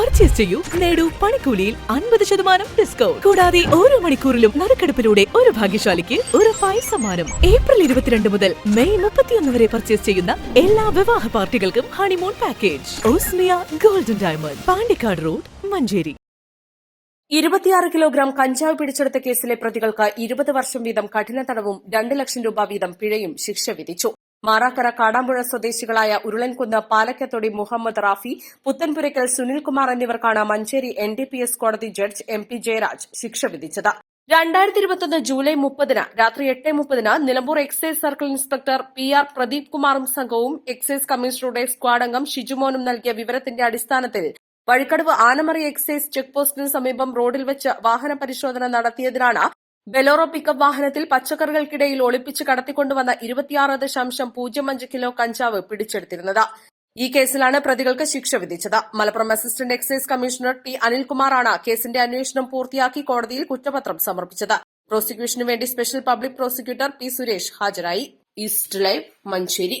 Purchase ചെയ്യൂ നേടു പണിക്കൂലിയിൽ അൻപത് ശതമാനം ഡിസ്കൗണ്ട് കൂടാതെ ഓരോ മണിക്കൂറിലും നറുക്കെടുപ്പിലൂടെ ഒരു ഭാഗ്യശാലിക്ക് ഉറപ്പായ സമ്മാനം ഏപ്രിൽ ഇരുപത്തിരണ്ട് മുതൽ മെയ് മുപ്പത്തിയൊന്ന് വരെ പർച്ചേസ് ചെയ്യുന്ന എല്ലാ വിവാഹ പാർട്ടികൾക്കും honeymoon package Osmia golden diamond. Pandikkad road Manjeri. ഇരുപത്തിയാറ് കിലോഗ്രാം കഞ്ചാവ് പിടിച്ചെടുത്ത കേസിലെ പ്രതികൾക്ക് ഇരുപത് വർഷം വീതം കഠിന തടവും രണ്ട് ലക്ഷം രൂപ വീതം പിഴയും ശിക്ഷ വിധിച്ചു. മാറാക്കര കാടാമ്പുഴ സ്വദേശികളായ ഉരുളൻകുന്ന് പാലക്കത്തൊടി മുഹമ്മദ് റാഫി പുത്തൻപുരയ്ക്കൽ സുനിൽകുമാർ എന്നിവർക്കാണ് Manjeri N D P S കോടതി ജഡ്ജ് എം പി ജയരാജ് ശിക്ഷ വിധിച്ചത്. രണ്ടായിരത്തി ഇരുപത്തൊന്ന് ജൂലൈ മുപ്പതിന് രാത്രി എട്ട് മുപ്പതിന് Nilambur excise circle inspector P R Pradeep കുമാറും സംഘവും എക്സൈസ് കമ്മീഷണറുടെ സ്ക്വാഡ് അംഗം ഷിജുമോനും നൽകിയ വിവരത്തിന്റെ അടിസ്ഥാനത്തിൽ വഴിക്കടവ് ആനമറി എക്സൈസ് ചെക്ക് പോസ്റ്റിന് സമീപം റോഡിൽ വെച്ച് വാഹന പരിശോധന നടത്തിയതിനാണ് ബെലോറോ പിക്കപ്പ് വാഹനത്തിൽ പച്ചക്കറികൾക്കിടയിൽ ഒളിപ്പിച്ച് കടത്തിക്കൊണ്ടുവന്ന ഇരുപത്തിയാറ് ദശാംശം പൂജ്യം അഞ്ച് കിലോ കഞ്ചാവ് പിടിച്ചെടുത്തിരുന്നത്. ഈ കേസിലാണ് പ്രതികൾക്ക് ശിക്ഷ വിധിച്ചത്. Malappuram assistant excise commissioner T അനിൽകുമാറാണ് കേസിന്റെ അന്വേഷണം പൂർത്തിയാക്കി കോടതിയിൽ കുറ്റപത്രം സമർപ്പിച്ചത്. പ്രോസിക്യൂഷനു വേണ്ടി special public prosecutor P Suresh ഹാജരായി. East live Manjeri.